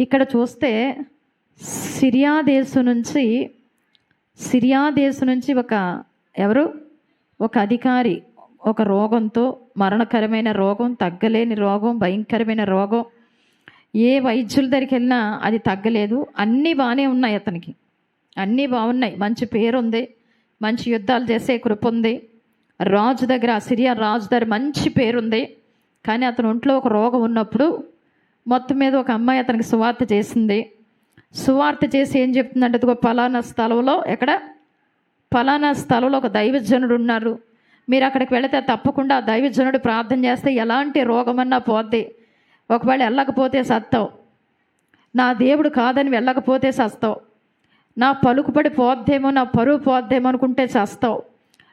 ఇక్కడ చూస్తే సిరియా దేశం నుంచి సిరియా దేశం నుంచి ఒక ఎవరు? ఒక అధికారి ఒక రోగంతో మరణకరమైన రోగం తగ్గలేని రోగం భయంకరమైన రోగం. ఏ వైద్యుల దగ్గరికి వెళ్ళినా అది తగ్గలేదు. అన్నీ బాగానే ఉన్నాయి అతనికి. అన్నీ బాగున్నాయి. మంచి పేరు ఉంది మంచి యుద్ధాలు చేసే కృప ఉంది. రాజు దగ్గర సిరియా రాజు దగ్గర మంచి పేరుంది. కానీ అతని ఒంట్లో ఒక రోగం ఉన్నప్పుడు మొత్తం మీద ఒక అమ్మాయి అతనికి సువార్త చేసింది. సువార్త చేసి ఏం చెప్తుందంటే ఒక పలానా స్థలంలో ఎక్కడ? పలానా స్థలంలో ఒక దైవజనుడు ఉన్నారు. మీరు అక్కడికి వెళితే తప్పకుండా ఆ దైవజనుడు ప్రార్థన చేస్తే ఎలాంటి రోగమన్నా పోద్ది. ఒకవేళ వెళ్ళకపోతే సత్తావు. నా దేవుడు కాదని వెళ్ళకపోతే సస్తావు. నా పలుకుబడి పోద్దేమో నా పరువు పోద్దేమో అనుకుంటే చస్తావు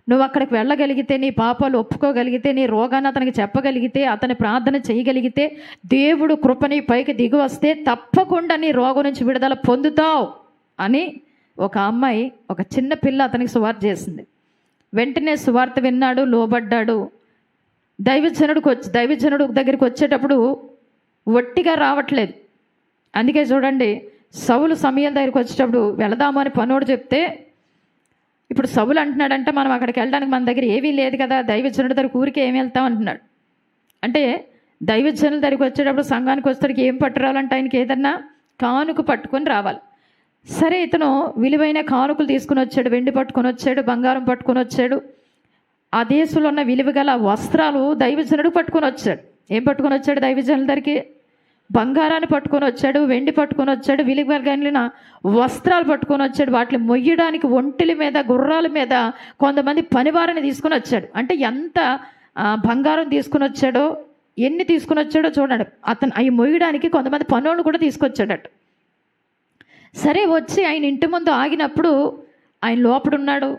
నువ్వు అక్కడికి వెళ్ళగలిగితే నీ పాపాలు ఒప్పుకోగలిగితే నీ రోగాన్ని అతనికి చెప్పగలిగితే అతని ప్రార్థన చేయగలిగితే దేవుడు కృపని పైకి దిగి వస్తే తప్పకుండా నీ రోగం నుంచి విడుదల పొందుతావు అని ఒక అమ్మాయి ఒక చిన్న పిల్ల అతనికి సువార్త చేసింది. వెంటనే సువార్త విన్నాడు లోబడ్డాడు. దైవజనుడికి వచ్చి దైవజనుడు దగ్గరికి వచ్చేటప్పుడు ఒట్టిగా రావట్లేదు. అందుకే చూడండి సౌలు సమయం దగ్గరికి వచ్చేటప్పుడు వెళదామని పనోడు చెప్తే ఇప్పుడు సవులు అంటున్నాడంటే మనం అక్కడికి వెళ్ళడానికి మన దగ్గర ఏమీ లేదు కదా దైవజనుడి దగ్గరికి ఊరికే ఏమి వెళ్తాం అంటున్నాడు. అంటే దైవజనుల దగ్గరికి వచ్చేటప్పుడు సంఘానికి వచ్చేటప్పుడు ఏం పట్టురావాలంటే ఆయనకి ఏదన్నా కానుక పట్టుకొని రావాలి. సరే ఇతను విలువైన కానుకలు తీసుకుని వచ్చాడు వెండి పట్టుకొని వచ్చాడు బంగారం పట్టుకొని వచ్చాడు. ఆ దేశంలో ఉన్న విలువ గల వస్త్రాలు దైవజనుడు పట్టుకొని వచ్చాడు. ఏం పట్టుకొని వచ్చాడు దైవజనుల దగ్గరికి? బంగారాన్ని పట్టుకొని వచ్చాడు వెండి పట్టుకొని వచ్చాడు విలువగలిగిన వస్త్రాలు పట్టుకొని వచ్చాడు వాటిని మొయ్యడానికి ఒంటిల మీద గుర్రాల మీద కొంతమంది పనివారిని తీసుకుని వచ్చాడు. అంటే ఎంత బంగారం తీసుకుని వచ్చాడో ఎన్ని తీసుకుని వచ్చాడో చూడండి. అతను అవి మొయ్యడానికి కొంతమంది పనులను కూడా తీసుకొచ్చాడట. సరే వచ్చి ఆయన ఇంటి ముందు ఆగినప్పుడు ఆయన లోపడున్నాడు.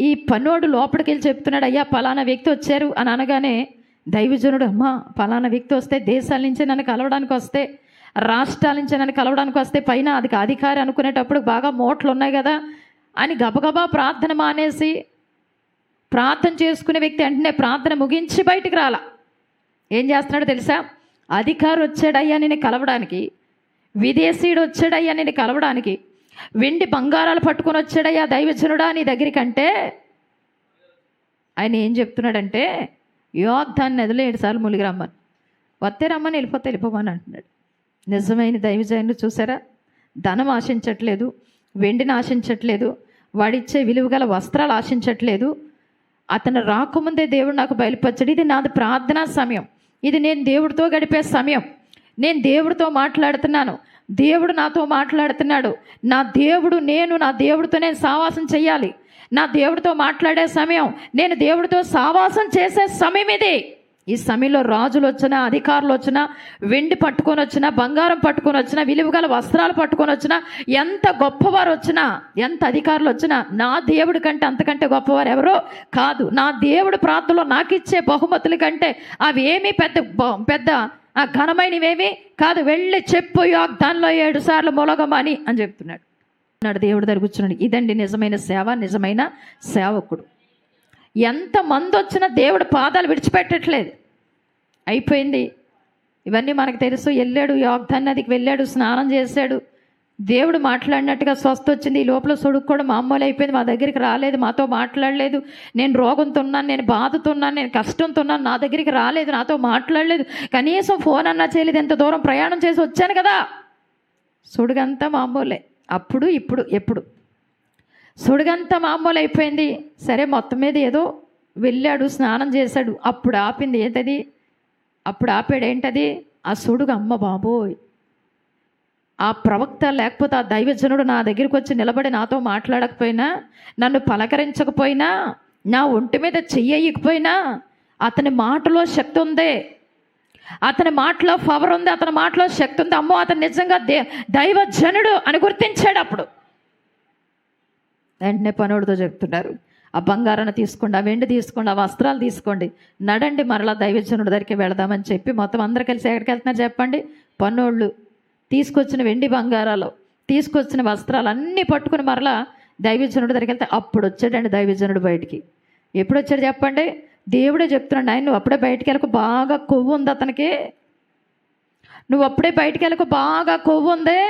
ఈ పనోడు లోపలికి వెళ్ళి చెప్తున్నాడు అయ్యా పలానా వ్యక్తి వచ్చారు అని అనగానే దైవజనుడు అమ్మా ఫలానా వ్యక్తి వస్తే దేశాల నుంచి నన్ను కలవడానికి వస్తే రాష్ట్రాల నుంచి నన్ను కలవడానికి వస్తే పైన అది అధికారి అనుకునేటప్పుడు బాగా మోట్లు ఉన్నాయి కదా అని గబగబా ప్రార్థన మానేసి ప్రార్థన చేసుకునే వ్యక్తి వెంటనే ప్రార్థన ముగించి బయటికి రాలా. ఏం చేస్తున్నాడో తెలుసా? అధికారి వచ్చాడయ్యా నేను కలవడానికి విదేశీయుడు వచ్చాడయ్యా నేను కలవడానికి వెండి బంగారాలు పట్టుకొని వచ్చాడయ్యా దైవజనుడా నీ దగ్గరికంటే ఆయన ఏం చెప్తున్నాడంటే యోగ్ధాన్ని నదిలో ఏడు సార్లు ములిగి రమ్మని. వస్తే రమ్మని వెళ్ళిపోతే వెళ్ళిపోమని అంటున్నాడు. నిజమైన దైవజనుడు చూసారా? ధనం ఆశించట్లేదు వెండిని ఆశించట్లేదు వాడిచ్చే విలువగల వస్త్రాలు ఆశించట్లేదు. అతను రాకముందే దేవుడు నాకు బయలుపరచడు. ఇది నాది ప్రార్థనా సమయం. ఇది నేను దేవుడితో గడిపే సమయం. నేను దేవుడితో మాట్లాడుతున్నాను. దేవుడు నాతో మాట్లాడుతున్నాడు. నా దేవుడు నేను నా దేవుడితో నేను సావాసం చెయ్యాలి. నా దేవుడితో మాట్లాడే సమయం నేను దేవుడితో సావాసం చేసే సమయం ఇది. ఈ సమయంలో రాజులు వచ్చినా అధికారులు వచ్చినా వెండి పట్టుకొని వచ్చినా బంగారం పట్టుకొని వచ్చినా విలువగల వస్త్రాలు పట్టుకొని వచ్చినా ఎంత గొప్పవారు వచ్చినా ఎంత అధికారులు వచ్చినా నా దేవుడి కంటే అంతకంటే గొప్పవారు ఎవరో కాదు. నా దేవుడు ప్రార్థనలో నాకు ఇచ్చే బహుమతుల కంటే అవి ఏమీ పెద్ద బ- పెద్ద ఆ ఘనమైనవేమీ కాదు. వెళ్ళి చెప్పు దానిలో ఏడు సార్లు మొలగమని అని చెప్తున్నాడు. అన్నాడు దేవుడు దగ్గర కూర్చున్నాడు. ఇదండి నిజమైన సేవ నిజమైన సేవకుడు. ఎంత మంది వచ్చినా దేవుడు పాదాలు విడిచిపెట్టట్లేదు. అయిపోయింది. ఇవన్నీ మనకు తెలుసు. వెళ్ళాడు యోగ్ధాన్ నదికి వెళ్ళాడు స్నానం చేశాడు. దేవుడు మాట్లాడినట్టుగా స్వస్థ వచ్చింది. ఈ లోపల సొడుక్కోవడం మామూలు అయిపోయింది. మా దగ్గరికి రాలేదు. మాతో మాట్లాడలేదు. నేను రోగంతో ఉన్నాను నేను బాధతో ఉన్నాను నేను కష్టంతో ఉన్నాను నా దగ్గరికి రాలేదు. నాతో మాట్లాడలేదు. కనీసం ఫోన్ అన్నా చేయలేదు. ఎంత దూరం ప్రయాణం చేసి వచ్చాను కదా. సుడుగంతా మామూలే. అప్పుడు ఇప్పుడు ఎప్పుడు? సుడుగంతా మామూలు అయిపోయింది సరే మొత్తం మీద ఏదో వెళ్ళాడు స్నానం చేశాడు. అప్పుడు ఆపింది ఏంటది? అప్పుడు ఆపాడు ఏంటది? ఆ సుడుగు అమ్మ బాబోయ్! ఆ ప్రవక్త లేకపోతే ఆ దైవజనుడు నా దగ్గరికి వచ్చి నిలబడి నాతో మాట్లాడకపోయినా నన్ను పలకరించకపోయినా నా ఒంటి మీద చెయ్యకపోయినా అతని మాటలో శక్తి ఉంది. అతని మాటలో పవర్ ఉంది అతని మాటలో శక్తి ఉంది. అమ్మో అతను నిజంగా దే దైవజనుడు అని గుర్తించాడు అప్పుడు. వెంటనే పనుడితో చెప్తున్నారు ఆ బంగారాన్ని తీసుకోండి ఆ వెండి తీసుకోండి ఆ వస్త్రాలు తీసుకోండి. నడండి మరలా దైవజనుడి దగ్గరికి వెళదామని చెప్పి మొత్తం అందరు కలిసి ఎక్కడికి వెళ్తున్నారు చెప్పండి? పన్నోళ్ళు తీసుకొచ్చిన వెండి బంగారాలు తీసుకొచ్చిన వస్త్రాలు అన్నీ పట్టుకుని మరలా దైవజనుడి దగ్గరికి వెళ్తే అప్పుడు వచ్చాడండి దైవజనుడు బయటికి. ఎప్పుడు వచ్చాడు చెప్పండి? దేవుడే చెప్తున్నాడు ఆయన నువ్వు అప్పుడే బయటికి వెళ్ళకు బాగా కొవ్వు ఉంది అతనికి. నువ్వు అప్పుడే బయటికి వెళ్ళకు బాగా కొవ్వు ఉంది.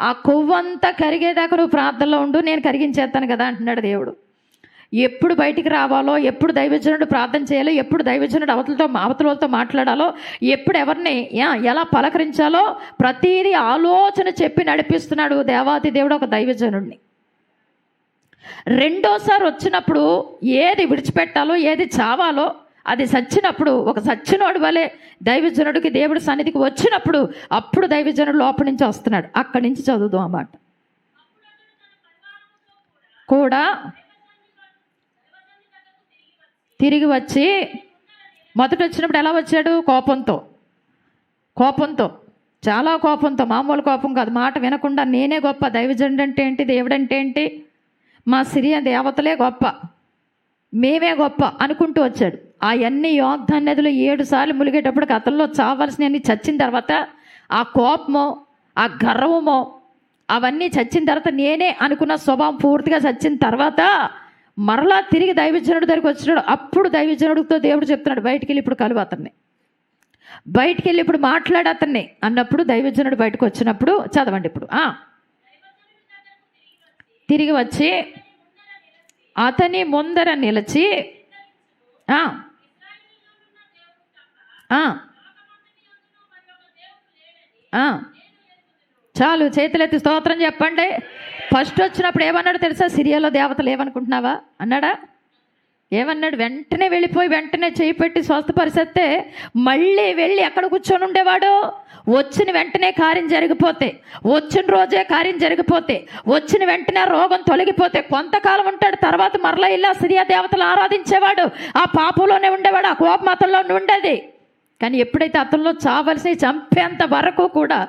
ఆ కొవ్వు అంతా కరిగేదాకా నువ్వు ప్రార్థనలో ఉండు నేను కరిగించేస్తాను కదా అంటున్నాడు దేవుడు. ఎప్పుడు బయటికి రావాలో ఎప్పుడు దైవజనుడు ప్రార్థన చేయాలో ఎప్పుడు దైవజనుడు అవతలతో అవతలతో మాట్లాడాలో ఎప్పుడు ఎవరిని ఎలా పలకరించాలో ప్రతీది ఆలోచన చెప్పి నడిపిస్తున్నాడు దేవాతి దేవుడు ఒక దైవజనుడిని. రెండోసారి వచ్చినప్పుడు ఏది విడిచిపెట్టాలో ఏది చావాలో అది సచ్చినప్పుడు ఒక సచ్చినోడు వలె దైవజనుడికి దేవుడి సన్నిధికి వచ్చినప్పుడు అప్పుడు దైవజనుడు లోపల నుంచి వస్తున్నాడు. అక్కడి నుంచి చదువుదాం అన్నమాట కూడా తిరిగి వచ్చి మొదట వచ్చినప్పుడు ఎలా వచ్చాడు? కోపంతో. కోపంతో. చాలా కోపంతో. మామూలు కోపం కాదు. మాట వినకుండా నేనే గొప్ప దైవజనుడు అంటే ఏంటి? దేవుడంటే ఏంటి? మా సిరియా దేవతలే గొప్ప. మేమే గొప్ప అనుకుంటూ వచ్చాడు. అవన్నీ యోగ్ధ నదిలో ఏడు సార్లు ములిగేటప్పుడు కథల్లో చావాల్సినవన్నీ చచ్చిన తర్వాత ఆ కోపమో ఆ గర్వమో అవన్నీ చచ్చిన తర్వాత నేనే అనుకున్న స్వభావం పూర్తిగా చచ్చిన తర్వాత మరలా తిరిగి దైవజనుడి దగ్గరికి వచ్చినాడు అప్పుడు దైవజనుడితో దేవుడు చెప్తున్నాడు బయటికి వెళ్ళి ఇప్పుడు కలువు అతన్ని. బయటికి వెళ్ళి ఇప్పుడు మాట్లాడు అతన్ని అన్నప్పుడు దైవజనుడు బయటకు వచ్చినప్పుడు చదవండి ఇప్పుడు. తిరిగి వచ్చి అతని ముందర నిలిచి చాలు చేతులెత్తి స్తోత్రం చెప్పండి. ఫస్ట్ వచ్చినప్పుడు ఏమన్నాడు తెలుసా? సిరియాలో దేవతలు ఏమనుకుంటున్నావా? అన్నాడా? ఏమన్నాడు? వెంటనే వెళ్ళిపోయి వెంటనే చేయి పెట్టి స్వస్థపరిచేస్తే మళ్ళీ వెళ్ళి ఎక్కడ కూర్చొని ఉండేవాడు? వచ్చిన వెంటనే కార్యం జరిగిపోతే వచ్చిన రోజే కార్యం జరిగిపోతే వచ్చిన వెంటనే రోగం తొలగిపోతే కొంతకాలం ఉంటాడు. తర్వాత మరలా ఇలా సిరియా దేవతలు ఆరాధించేవాడు. ఆ పాపంలోనే ఉండేవాడు ఆ కోపం ఉండేది. కానీ ఎప్పుడైతే అతనిలో చావలసి చంపేంత వరకు కూడా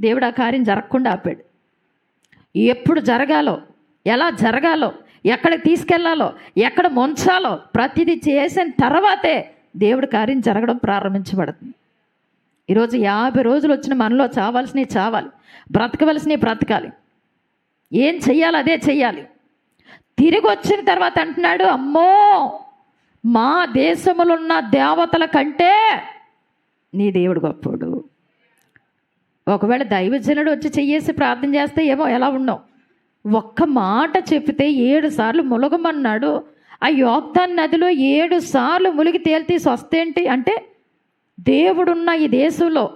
దేవుడు ఆ కార్యం జరగకుండా ఆపాడు. ఎప్పుడు జరగాలో ఎలా జరగాలో ఎక్కడికి తీసుకెళ్ళాలో ఎక్కడ ముంచాలో ప్రతిదీ చేసిన తర్వాతే దేవుడి కార్యం జరగడం ప్రారంభించబడుతుంది. ఈరోజు యాభై రోజులు వచ్చిన మనలో చావాల్సినవి చావాలి. బ్రతకవలసినవి బ్రతకాలి. ఏం చెయ్యాలి అదే చెయ్యాలి. తిరిగి వచ్చిన తర్వాత అంటున్నాడు అమ్మో మా దేశములున్న దేవతల కంటే నీ దేవుడు గొప్పోడు. ఒకవేళ దైవజనుడు వచ్చి చెయ్యేసి ప్రార్థన చేస్తే ఏమో ఎలా ఉన్నావు? ఒక్క మాట చెప్తే ఏడు సార్లు ములగమన్నాడు. ఆ యోగ్దాన్ నదిలో ఏడు సార్లు ములిగి తేలితే స్వస్థేంటి అంటే దేవుడున్న ఈ దేశంలో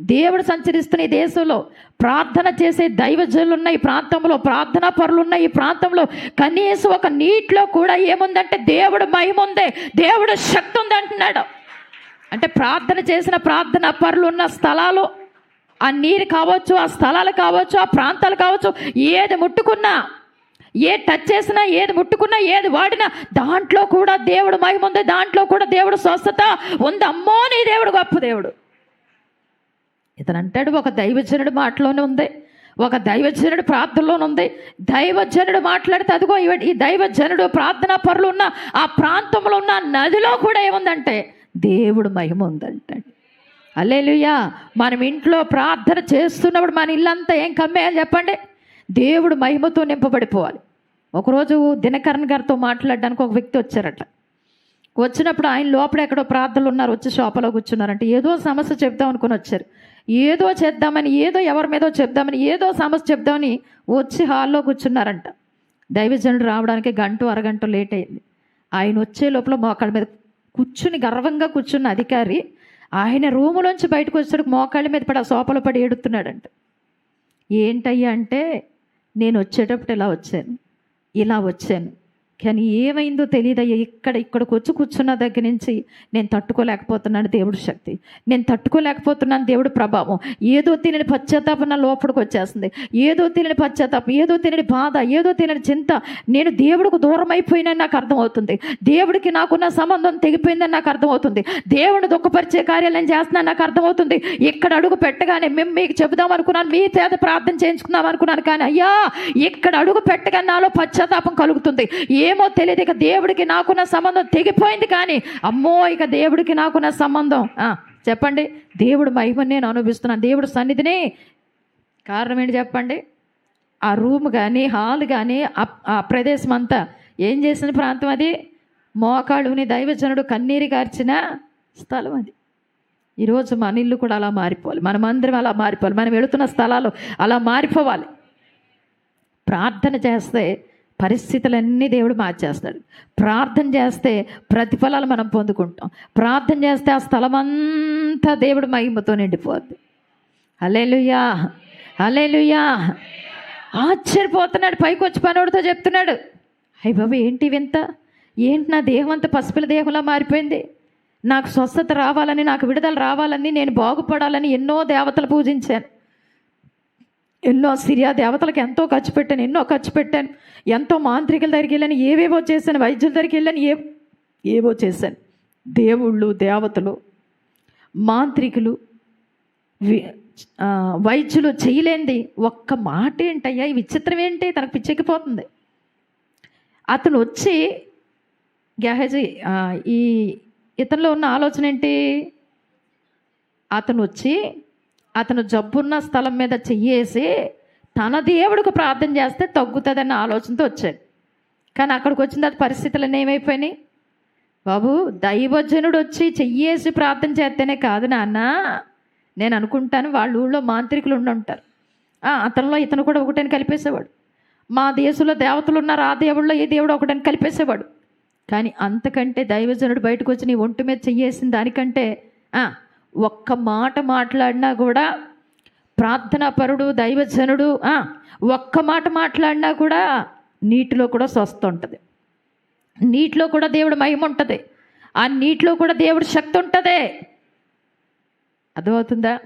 దేవుడు సంచరిస్తున్న ఈ దేశంలో ప్రార్థన చేసే దైవజనులు ఉన్న ఈ ప్రాంతంలో ప్రార్థనా పరులు ఉన్న ఈ ప్రాంతంలో కనీసం ఒక నీటిలో కూడా ఏముందంటే దేవుడు మహిముందే దేవుడు శక్తి ఉంది అంటున్నాడు. అంటే ప్రార్థన చేసిన ప్రార్థన పరులు ఉన్న స్థలాలు ఆ నీరు కావచ్చు ఆ స్థలాలు కావచ్చు ఆ ప్రాంతాలు కావచ్చు ఏది ముట్టుకున్నా ఏ టచ్ చేసినా ఏది ముట్టుకున్నా ఏది వాడినా దాంట్లో కూడా దేవుడు మహిమ ఉంది దాంట్లో కూడా దేవుడు స్వస్థత ఉంది. అమ్మో నీ దేవుడు గొప్ప దేవుడు. ఇతను అంటాడు ఒక దైవజనుడు మాటలోనే ఉంది ఒక దైవజనుడు ప్రార్థనలోనే ఉంది. దైవజనుడు మాట్లాడితే అదిగో ఈ దైవజనుడు ప్రార్థనా పరులు ఉన్న ఆ ప్రాంతంలో ఉన్న నదిలో కూడా ఏముందంటే దేవుడు మహిమ ఉందంటాడు. అల్లెలుయా. మనం ఇంట్లో ప్రార్థన చేస్తున్నప్పుడు మన ఇల్లంతా ఏం కమ్మేయాలి చెప్పండి. దేవుడు మహిమతో నింపబడిపోవాలి. ఒకరోజు దినకరణ్ గారితో మాట్లాడడానికి ఒక వ్యక్తి వచ్చారట. వచ్చినప్పుడు ఆయన లోపల ఎక్కడో ప్రార్థనలు ఉన్నారు వచ్చి షాపులో కూర్చున్నారంటే. ఏదో సమస్య చెప్దాం అనుకుని వచ్చారు. ఏదో చేద్దామని ఏదో ఎవరి మీదో చెప్దామని ఏదో సమస్య చెప్దామని వచ్చి హాల్లో కూర్చున్నారంట. దైవజనుడు రావడానికి గంట అరగంట లేట్ అయింది. ఆయన వచ్చే లోపల మోకాళ్ళ మీద కూర్చుని గర్వంగా కూర్చున్న అధికారి ఆయన రూములోంచి బయటకు వచ్చాడు మోకాళ్ళ మీద పడి ఆ సోపలో పడి ఏడుతున్నాడంట. ఏంటయ్యా అంటే నేను వచ్చేటప్పుడు ఇలా వచ్చాను ఇలా వచ్చాను. కానీ ఏమైందో తెలియదయ్యా ఇక్కడ ఇక్కడికి వచ్చి కూర్చున్న దగ్గర నుంచి నేను తట్టుకోలేకపోతున్నాను దేవుడి శక్తి. నేను తట్టుకోలేకపోతున్నాను దేవుడు ప్రభావం. ఏదో తినని పశ్చాత్తాపం నా లోపలికి వచ్చేస్తుంది. ఏదో తినని పశ్చాత్తాపం ఏదో తినని బాధ ఏదో తినని చింత. నేను దేవుడికి దూరం అయిపోయినని నాకు అర్థమవుతుంది. దేవుడికి నాకున్న సంబంధం తెగిపోయిందని నాకు అర్థమవుతుంది. దేవుడిని దుఃఖపరిచే కార్యాలు చేస్తున్నాను నాకు అర్థమవుతుంది. ఇక్కడ అడుగు పెట్టగానే మేము మీకు చెబుదాం అనుకున్నాను మీ చేత ప్రార్థన చేయించుకుందాం అనుకున్నాను కానీ అయ్యా ఇక్కడ అడుగు పెట్టగానే నాలో పశ్చాత్తాపం కలుగుతుంది. ఏమో తెలియదు ఇక దేవుడికి నాకున్న సంబంధం తెగిపోయింది కానీ అమ్మో ఇక దేవుడికి నాకున్న సంబంధం చెప్పండి. దేవుడు మహిమని నేను అనుభవిస్తున్నాను. దేవుడు సన్నిధిని. కారణం ఏంటి చెప్పండి? ఆ రూమ్ కానీ హాల్ కానీ ఆ- ఆ ప్రదేశం అంతా ఏం చేసిన ప్రాంతం అది? మోకాళ్ళుని దైవజనుడు కన్నీరు గార్చిన స్థలం అది. ఈరోజు మన ఇల్లు కూడా అలా మారిపోవాలి. మనమందరం అలా మారిపోవాలి. మనం వెళుతున్న స్థలాలు అలా మారిపోవాలి. ప్రార్థన చేస్తే పరిస్థితులన్నీ దేవుడు మార్చేస్తాడు. ప్రార్థన చేస్తే ప్రతిఫలాలు మనం పొందుకుంటాం. ప్రార్థన చేస్తే ఆ స్థలం అంతా దేవుడు మహిమతో నిండిపోద్ది. అలేలుయా అలేలుయా ఆశ్చర్యపోతున్నాడు పైకి వచ్చి పనోడితో చెప్తున్నాడు అయ్య బాబు ఏంటి వింత? ఏంటి నా దేహం అంతా పసిపిల దేహంలా మారిపోయింది? నాకు స్వస్థత రావాలని నాకు విడుదల రావాలని నేను బాగుపడాలని ఎన్నో దేవతలు పూజించాను. ఎన్నో సిరియా దేవతలకు ఎంతో ఖర్చు పెట్టాను ఎన్నో ఖర్చు పెట్టాను ఎంతో మాంత్రికుల దగ్గరికి వెళ్ళాను ఏవేవో చేశాను వైద్యుల దగ్గరికి వెళ్ళాను ఏ ఏవో చేశాను. దేవుళ్ళు దేవతలు మాంత్రికులు వి- వైద్యులు చేయలేంది ఒక్క మాట ఏంటయ్యా? ఈ విచిత్రం ఏంటి? తనకు పిచ్చెక్కిపోతుంది. అతను వచ్చి గ్యాహజీ ఈ ఇతనిలో ఉన్న ఆలోచన ఏంటి? అతను వచ్చి అతను జబ్బున్న స్థలం మీద చెయ్యేసి తన దేవుడికి ప్రార్థన చేస్తే తగ్గుతుందన్న ఆలోచనతో వచ్చాడు. కానీ అక్కడికి వచ్చిన తర్వాత పరిస్థితులన్నీ ఏమైపోయినాయి? బాబు దైవజనుడు వచ్చి చెయ్యేసి ప్రార్థన చేస్తేనే కాదు నాన్న. నేను అనుకుంటాను వాళ్ళ ఊళ్ళో మాంత్రికులు ఉండి ఉంటారు. అతనిలో ఇతను కూడా ఒకటని కలిపేసేవాడు. మా దేశంలో దేవతలు ఉన్నారు ఆ దేవుళ్ళో ఏ దేవుడు ఒకటని కలిపేసేవాడు. కానీ అంతకంటే దైవజనుడు బయటకు వచ్చి నీ ఒంటి మీద చెయ్యేసిన దానికంటే ఒక్క మాట మాట్లాడినా కూడా ప్రార్థనాపరుడు దైవజనుడు ఒక్క మాట మాట్లాడినా కూడా నీటిలో కూడా స్వస్థ ఉంటుంది. నీటిలో కూడా దేవుడు మహిమ ఉంటుంది. ఆ నీటిలో కూడా దేవుడు శక్తి ఉంటుంది. అర్థమవుతుందా?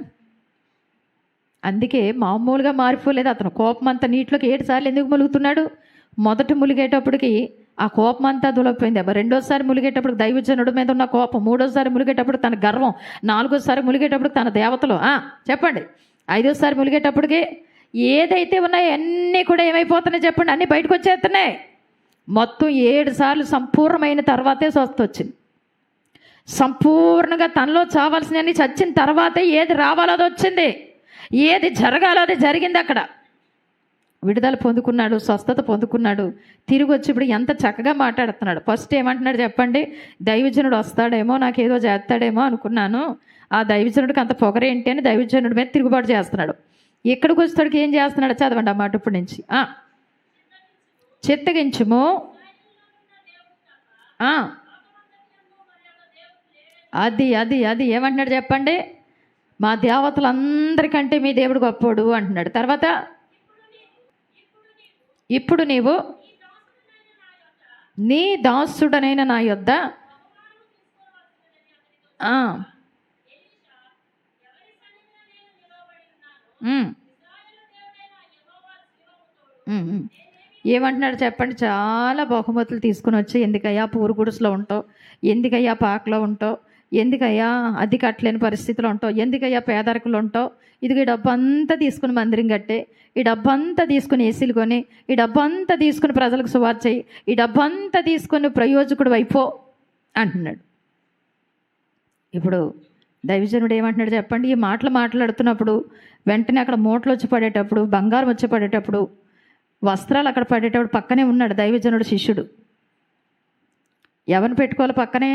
అందుకే మామూలుగా మారిపోలేదు అతను. కోపం అంతా నీటిలోకి ఏడు సార్లు ఎందుకు ములుగుతున్నాడు? మొదట ములిగేటప్పటికి ఆ కోపం అంతా దులపోయింది అబ్బా రెండోసారి ములిగేటప్పుడు దైవజనుడి మీద ఉన్న కోపం మూడోసారి ములిగేటప్పుడు తన గర్వం నాలుగోసారి ములిగేటప్పుడు తన దేవతలు. చెప్పండి. ఐదోసారి ములిగేటప్పటికి ఏదైతే ఉన్నాయో అన్నీ కూడా ఏమైపోతున్నాయి చెప్పండి. అన్నీ బయటకు వచ్చేస్తున్నాయి. మొత్తం ఏడు సార్లు సంపూర్ణమైన తర్వాతే స్వస్థ వచ్చింది. సంపూర్ణంగా తనలో చావాల్సినవన్నీ చచ్చిన తర్వాతే ఏది రావాలో అది వచ్చింది. ఏది జరగాలో అది జరిగింది అక్కడ. విడుదల పొందుకున్నాడు స్వస్థత పొందుకున్నాడు. తిరిగి వచ్చి ఇప్పుడు ఎంత చక్కగా మాట్లాడుతున్నాడు. ఫస్ట్ ఏమంటున్నాడు చెప్పండి దైవజనుడు వస్తాడేమో నాకు ఏదో చేస్తాడేమో అనుకున్నాను. ఆ దైవజనుడికి అంత పొగరేంటి అని దైవజనుడి మీద తిరుగుబాటు చేస్తున్నాడు. ఇక్కడికి వచ్చేటడికి ఏం చేస్తున్నాడు చదవండి ఆ మాట ఇప్పటి నుంచి. చిత్తగించుము. అది అది అది ఏమంటున్నాడు చెప్పండి? మా దేవతలందరికంటే మీ దేవుడు గొప్పోడు అంటున్నాడు. తర్వాత ఇప్పుడు నీవు నీ దాసుడనైన నా యొద్ద ఏమంటున్నాడు చెప్పండి చాలా బహుమతులు తీసుకుని వచ్చి ఎందుకయ్యా పూరు గుడుసులో ఉంటావు? ఎందుకయ్యా పాకలో ఉంటావు? ఎందుకయ్యా అది కట్టలేని పరిస్థితులు ఉంటావు? ఎందుకయ్యా పేదరికలు ఉంటావు? ఇదిగో ఈ డబ్బు అంతా తీసుకుని మందిరం కట్టే ఈ డబ్బు అంతా తీసుకుని ఏసీలు కొని ఈ డబ్బు అంతా తీసుకుని ప్రజలకు సువార్ చేయి ఈ డబ్బు అంతా తీసుకుని ప్రయోజకుడు అయిపో అంటున్నాడు. ఇప్పుడు దైవజనుడు ఏమంటున్నాడు చెప్పండి? ఈ మాటలు మాట్లాడుతున్నప్పుడు వెంటనే అక్కడ మూటలు వచ్చి పడేటప్పుడు బంగారం వచ్చి పడేటప్పుడు వస్త్రాలు అక్కడ పడేటప్పుడు పక్కనే ఉన్నాడు దైవజనుడు శిష్యుడు. ఎవరిని పెట్టుకోవాలి పక్కనే?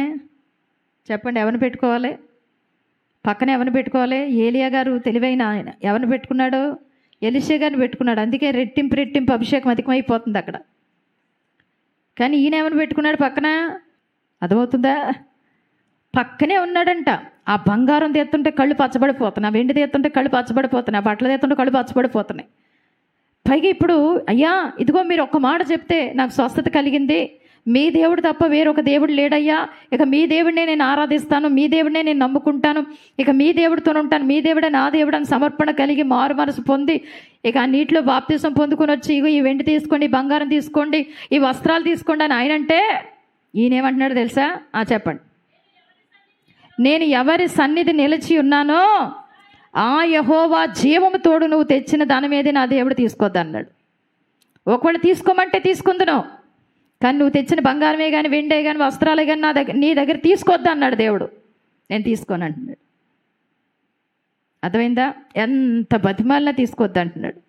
చెప్పండి ఎవరిని పెట్టుకోవాలి? పక్కన ఎవరిని పెట్టుకోవాలి? ఏలియా గారు తెలివైన ఆయన. ఎవరిని పెట్టుకున్నాడు? ఎలిషే గారిని పెట్టుకున్నాడు. అందుకే రెట్టింపు రెట్టింపు అభిషేకం అధికమైపోతుంది అక్కడ. కానీ ఈయన ఎవరిని పెట్టుకున్నాడు పక్కన? అర్థమవుతుందా? పక్కనే ఉన్నాడంట. ఆ బంగారం తీస్తుంటే కళ్ళు పచ్చబడిపోతున్నాయి ఆ వెండి తీస్తుంటే కళ్ళు పచ్చబడిపోతున్నాయి ఆ బట్టలు తీస్తుంటే కళ్ళు పచ్చబడిపోతున్నాయి. పైగా ఇప్పుడు అయ్యా ఇదిగో మీరు ఒక్క మాట చెప్తే నాకు స్వస్థత కలిగింది. మీ దేవుడు తప్ప వేరొక దేవుడు లేడయ్యా. ఇక మీ దేవుడినే నేను ఆరాధిస్తాను మీ దేవుడినే నేను నమ్ముకుంటాను. ఇక మీ దేవుడితో ఉంటాను మీ దేవుడే నా దేవుడు అని సమర్పణ కలిగి మారు మనసు పొంది ఇక ఆ నీటిలో బాప్తిసం పొందుకుని వచ్చి ఇగో ఈ వెండి తీసుకోండి బంగారం తీసుకోండి ఈ వస్త్రాలు తీసుకోండి అని ఆయన అంటే ఈయనేమంటున్నాడు తెలుసా? ఆ చెప్పండి. నేను ఎవరి సన్నిధి నిలిచి ఉన్నానో ఆ యహోవా జీవము తోడు నువ్వు తెచ్చిన దాని మీదే నా దేవుడు తీసుకోద్దన్నాడు. ఒకవేళ తీసుకోమంటే తీసుకుందును. కానీ నువ్వు తెచ్చిన బంగారమే కానీ వెండే కానీ వస్త్రాలే కానీ నా దగ్గర నీ దగ్గర తీసుకోవద్దు అన్నాడు దేవుడు. నేను తీసుకోను అంటున్నాడు. అర్థమైందా? ఎంత బతిమాలినా తీసుకోవద్దు అంటున్నాడు.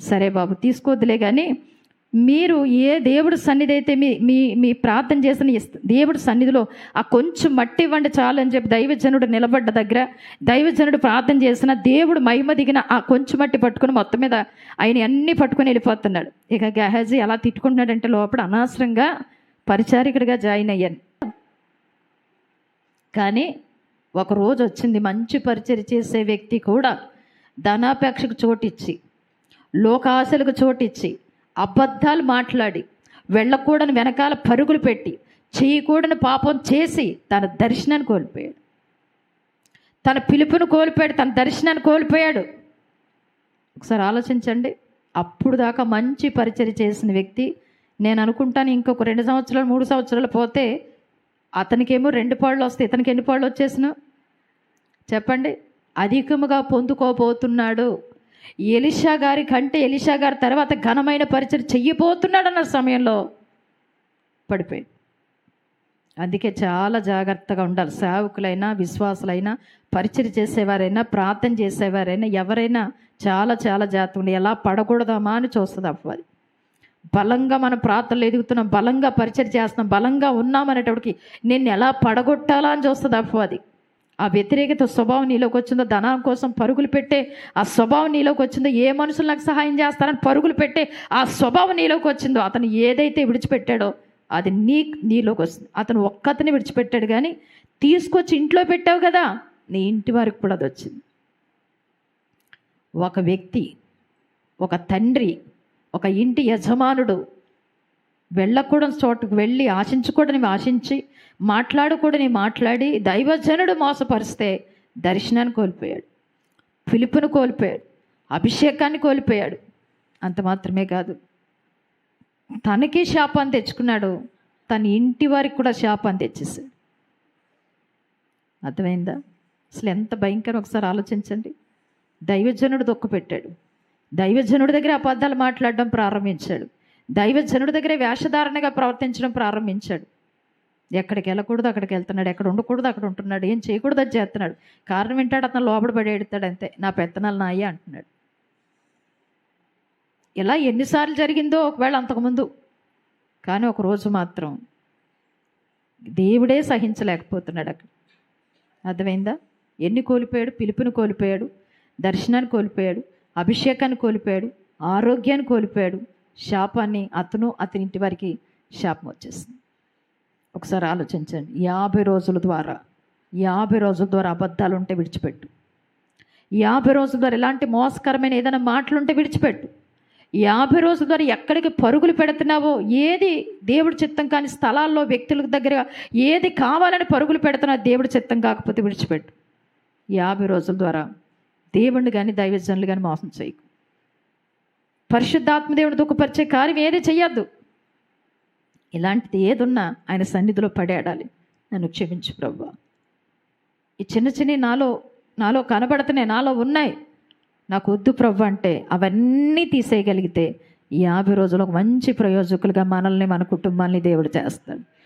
సరే బాబు తీసుకోవద్దులే కానీ మీరు ఏ దేవుడు సన్నిధి అయితే మీ మీ మీ ప్రార్థన చేసిన ఇస్- దేవుడి సన్నిధిలో ఆ కొంచెం మట్టి ఇవ్వండి చాలు అని చెప్పి దైవజనుడు నిలబడ్డ దగ్గర దైవజనుడు ప్రార్థన చేసిన దేవుడు మహిమ దిగిన ఆ కొంచెం మట్టి పట్టుకుని మొత్తం మీద ఆయన అన్నీ పట్టుకుని వెళ్ళిపోతున్నాడు. ఇక గహాజీ ఎలా తిట్టుకుంటున్నాడంటే లోపల అనవసరంగా పరిచారికుడిగా జాయిన్ అయ్యాను. కానీ ఒక రోజు వచ్చింది మంచి పరిచయం చేసే వ్యక్తి కూడా ధనాపేక్షకు చోటిచ్చి లోకాశలకు చోటిచ్చి అబద్ధాలు మాట్లాడి వెళ్ళకూడని వెనకాల పరుగులు పెట్టి చేయకూడని పాపం చేసి తన దర్శనాన్ని కోల్పోయాడు. తన పిలుపును కోల్పోయాడు తన దర్శనాన్ని కోల్పోయాడు. ఒకసారి ఆలోచించండి. అప్పుడు దాకా మంచి పరిచయం చేసిన వ్యక్తి నేను అనుకుంటాను ఇంకొక రెండు సంవత్సరాలు మూడు సంవత్సరాలు పోతే అతనికేమో రెండు పాళ్ళు వస్తాయి. ఇతనికి ఎన్ని పాళ్ళు వచ్చేసిన చెప్పండి. అధికముగా పొందుకోబోతున్నాడు. ఎలిషా గారి కంటే ఎలిషా గారి తర్వాత ఘనమైన పరిచయం చెయ్యబోతున్నాడన్న సమయంలో పడిపోయింది అందుకే చాలా జాగ్రత్తగా ఉండాలి. సేవకులైనా విశ్వాసులైనా పరిచయం చేసేవారైనా ప్రార్థన చేసేవారైనా ఎవరైనా చాలా చాలా జాగ్రత్త ఉండి ఎలా పడకూడదామా అని చూస్తుంది అవ్వాలి బలంగా మనం ప్రార్థనలు ఎదుగుతున్నాం బలంగా పరిచయం చేస్తున్నాం బలంగా ఉన్నామనేటప్పటికి నేను ఎలా పడగొట్టాలా అని చూస్తుంది అపవాది ఆ వ్యతిరేకత స్వభావం నీలోకి వచ్చిందో ధనం కోసం పరుగులు పెట్టే ఆ స్వభావం నీలోకి వచ్చిందో ఏ మనుషులు నాకు సహాయం చేస్తారని పరుగులు పెట్టే ఆ స్వభావం నీలోకి వచ్చిందో అతను ఏదైతే విడిచిపెట్టాడో అది నీ నీలోకి వస్తుంది. అతను ఒక్కతని విడిచిపెట్టాడు కానీ తీసుకొచ్చి ఇంట్లో పెట్టావు కదా నీ ఇంటి వారికి కూడా అది వచ్చింది. ఒక వ్యక్తి ఒక తండ్రి ఒక ఇంటి యజమానుడు వెళ్ళకూడని చోటుకు వెళ్ళి ఆశించకూడని ఆశించి మాట్లాడకూడని మాట్లాడి దైవజనుడు మోసపరిస్తే దర్శనాన్ని కోల్పోయాడు పిలుపును కోల్పోయాడు అభిషేకాన్ని కోల్పోయాడు. అంత మాత్రమే కాదు తనకి శాపాన్ని తెచ్చుకున్నాడు తన ఇంటి వారికి కూడా శాపాన్ని తెచ్చేసాడు అర్థమైందా? అసలు ఎంత భయంకరం ఒకసారి ఆలోచించండి. దైవజనుడు దొక్కపెట్టాడు దైవజనుడి దగ్గర అబద్ధాలు మాట్లాడడం ప్రారంభించాడు. దైవజనుడి దగ్గర వేషధారణగా ప్రవర్తించడం ప్రారంభించాడు. ఎక్కడికి వెళ్ళకూడదు అక్కడికి వెళ్తున్నాడు ఎక్కడ ఉండకూడదు అక్కడ ఉంటున్నాడు ఏం చేయకూడదు అది చేస్తున్నాడు. కారణం వింటాడు అతను లోపల పడి ఎడతాడు అంతే నా పెత్తనాలు నాయే అంటున్నాడు. ఇలా ఎన్నిసార్లు జరిగిందో ఒకవేళ అంతకుముందు. కానీ ఒకరోజు మాత్రం దేవుడే సహించలేకపోతున్నాడు అక్కడ. అర్థమైందా? ఎన్ని కోల్పోయాడు? పిలుపుని కోల్పోయాడు దర్శనాన్ని కోల్పోయాడు అభిషేకాన్ని కోల్పోయాడు ఆరోగ్యాన్ని కోల్పోయాడు శాపాన్ని అతను అతని ఇంటి వారికి శాపం వచ్చేసింది. ఒకసారి ఆలోచించండి. యాభై రోజుల ద్వారా యాభై రోజుల ద్వారా అబద్ధాలు ఉంటే విడిచిపెట్టు. యాభై రోజుల ద్వారా ఎలాంటి మోసకరమైన ఏదైనా మాటలుంటే విడిచిపెట్టు. యాభై రోజుల ద్వారా ఎక్కడికి పరుగులు పెడుతున్నావో ఏది దేవుడి చిత్తం కాని స్థలాల్లో వ్యక్తుల దగ్గర ఏది కావాలని పరుగులు పెడుతున్నా దేవుడి చిత్తం కాకపోతే విడిచిపెట్టు. యాభై రోజుల ద్వారా దేవుణ్ణి కానీ దైవజనులు కానీ మోసం చేయకు. పరిశుద్ధాత్మ దేవుడు దుఃఖపరిచే కార్యం ఏది చేయొద్దు ఇలాంటిది ఏదున్నా ఆయన సన్నిధిలో పడేడాలి నన్ను క్షమించు ప్రభు. ఈ చిన్న చిన్న నాలో నాలో కనబడుతున్నాయి నాలో ఉన్నాయి. నాకు వద్దు ప్రభు అంటే అవన్నీ తీసేయగలిగితే యాభై రోజులు ఒక మంచి ప్రయోజకులుగా మనల్ని మన కుటుంబాన్ని దేవుడు చేస్తాడు.